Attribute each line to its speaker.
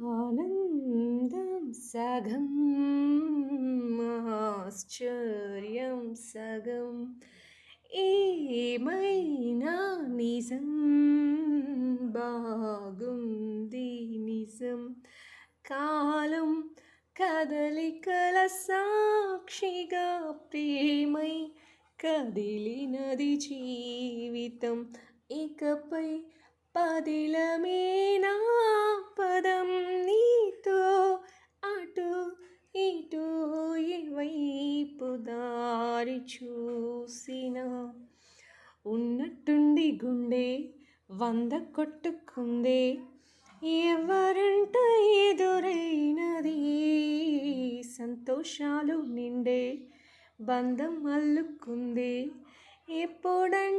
Speaker 1: ఆనందం సగం ఆశ్చర్యం సగం ఏమైనా నిజం బాగుంది నిజం కాలం కదలికల సాక్షిగా ప్రేమై కదిలినది జీవితం ఇకపై పదిలమేనా వారి చూసినా ఉన్నట్టుండి గుండె వంద కొట్టుకుందే. ఎవరంట ఎదురైనది? సంతోషాలు నిండే బంధం అల్లుకుంది. ఎప్పుడంటే